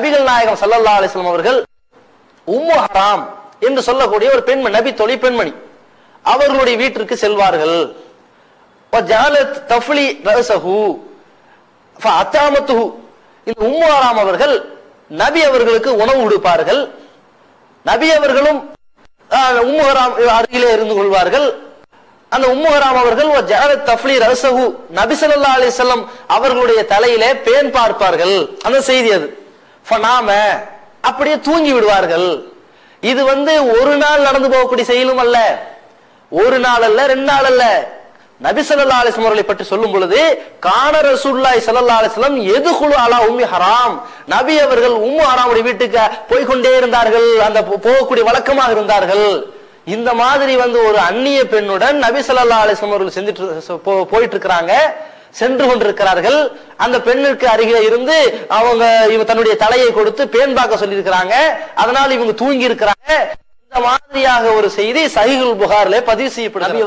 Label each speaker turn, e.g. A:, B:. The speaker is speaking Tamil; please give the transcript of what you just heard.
A: நபிகள் நாயகம் சல்லல்லா அலிஸ்லாம் அவர்கள் உம்மு ஹராம் என்று சொல்லக்கூடிய ஒரு பெண்மணி நபி தொலை பெண்மணி அவர்களுடைய வீட்டிற்கு செல்வார்கள். தஃப்லி ரஸஹு இந்த உம்மு ஹராம் அவர்கள் நபி அவர்களுக்கு உணவு கொடுப்பார்கள். நபி அவர்களும் ஆஹ், உம்மு ஹராம் அருகிலே இருந்து கொள்வார்கள். அந்த உம்முஹராம் அவர்கள் ஒரு தஃப்லி ரசகு நபி அலிசல்லம் அவர்களுடைய தலையிலே பேன் பார்ப்பார்கள். அந்த செய்தி அது. நாம அப்படியே தூங்கி விடுவார்கள். இது வந்து ஒரு நாள் நடந்து போகக்கூடிய செயலும் அல்ல. ஒரு நாள் அல்ல ரெண்டு நாள் அல்ல. நபி ஸல்லல்லாஹு அவர்களை பற்றி சொல்லும் பொழுது கான ரசூல்லாய் சல்லா அலிஸ்லம் எது குழு அலா உம்மி ஹராம். நபி அவர்கள் உம்மு ஹராமுடைய வீட்டுக்கு போய்க்கொண்டே இருந்தார்கள் அந்த போ- போகக்கூடிய வழக்கமாக இருந்தார்கள். இந்த மாதிரி வந்து ஒரு அந்நிய பெண்ணுடன் நபி சல்லா அலிஸ்லம் அவர்கள் செஞ்சுட்டு போ- போயிட்டு இருக்கிறாங்க. சென்று கொண்டிருக்கிறார்கள். அந்த பெண்ணிற்கு அருகே இருந்து அவங்க இவங்க தன்னுடைய தலையை கொடுத்து பேன் பார்க்க சொல்லியிருக்கிறாங்க. அதனால் இவங்க தூங்கி இருக்கிறாங்க இந்த மாதிரியாக ஒரு செய்தி சகிகள் புகாரிலே பதிவு செய்யப்படுகிறது.